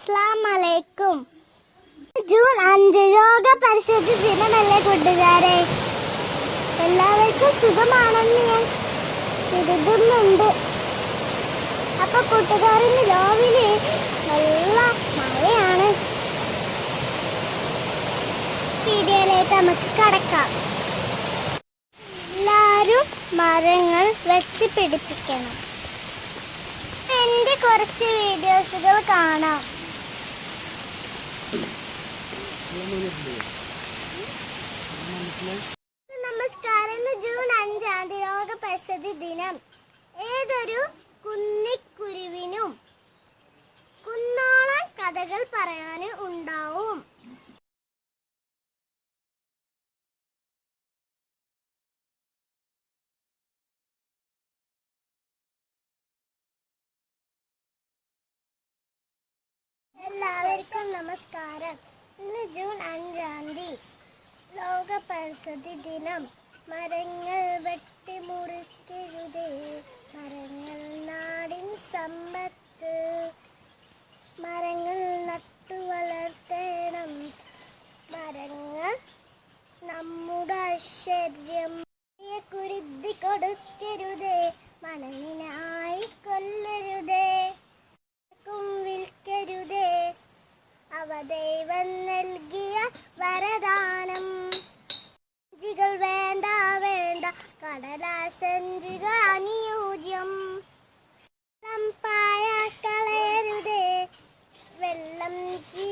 അസ്സാം വലൈക്കും ജൂൺ അഞ്ച് ലോക പരിസ്ഥിതി ദിനമല്ലേ കൂട്ടുകാരെ? എല്ലാവർക്കും സുഖമാണെന്ന് ഞാൻ കരുതുന്നുണ്ട്. അപ്പൊ കൂട്ടുകാരന് രാവിലെ നല്ല മഴയാണ്. വീഡിയോയിലേക്ക് നമുക്ക് കടക്കാം. എല്ലാവരും മരങ്ങൾ വെച്ച് പിടിപ്പിക്കണം. എന്റെ കുറച്ച് വീഡിയോസുകൾ കാണാം. നമസ്കാരം. ജൂൺ അഞ്ചാം തീയതി ലോക പരിസ്ഥിതി ദിനം. ഏതൊരു കുന്നിക്കുരുവിനും കുന്നോളം കഥകൾ പറയാനും ഉണ്ടാവും. എല്ലാവർക്കും നമസ്കാരം. ഇന്ന് ജൂൺ അഞ്ചാം തീയതി. ലോക പരിസ്ഥിതി ദിനം. മരങ്ങൾ വെട്ടി വെട്ടിമുറിക്കരുതേ മരങ്ങൾ നാടിൻ സമ്പത്ത്. മരങ്ങൾ നട്ടു വളർത്തണം. മരങ്ങൾ നമ്മുടെ ഐശ്വര്യം കുരുതി കൊടുക്കരുതേ. അവൻ നൽകിയ വരദാനം. സഞ്ചികൾ വേണ്ട വേണ്ട. കടലാസഞ്ചികൾ അനുയോജ്യം. വെള്ളം കളയരുതേ വെള്ളം ജീ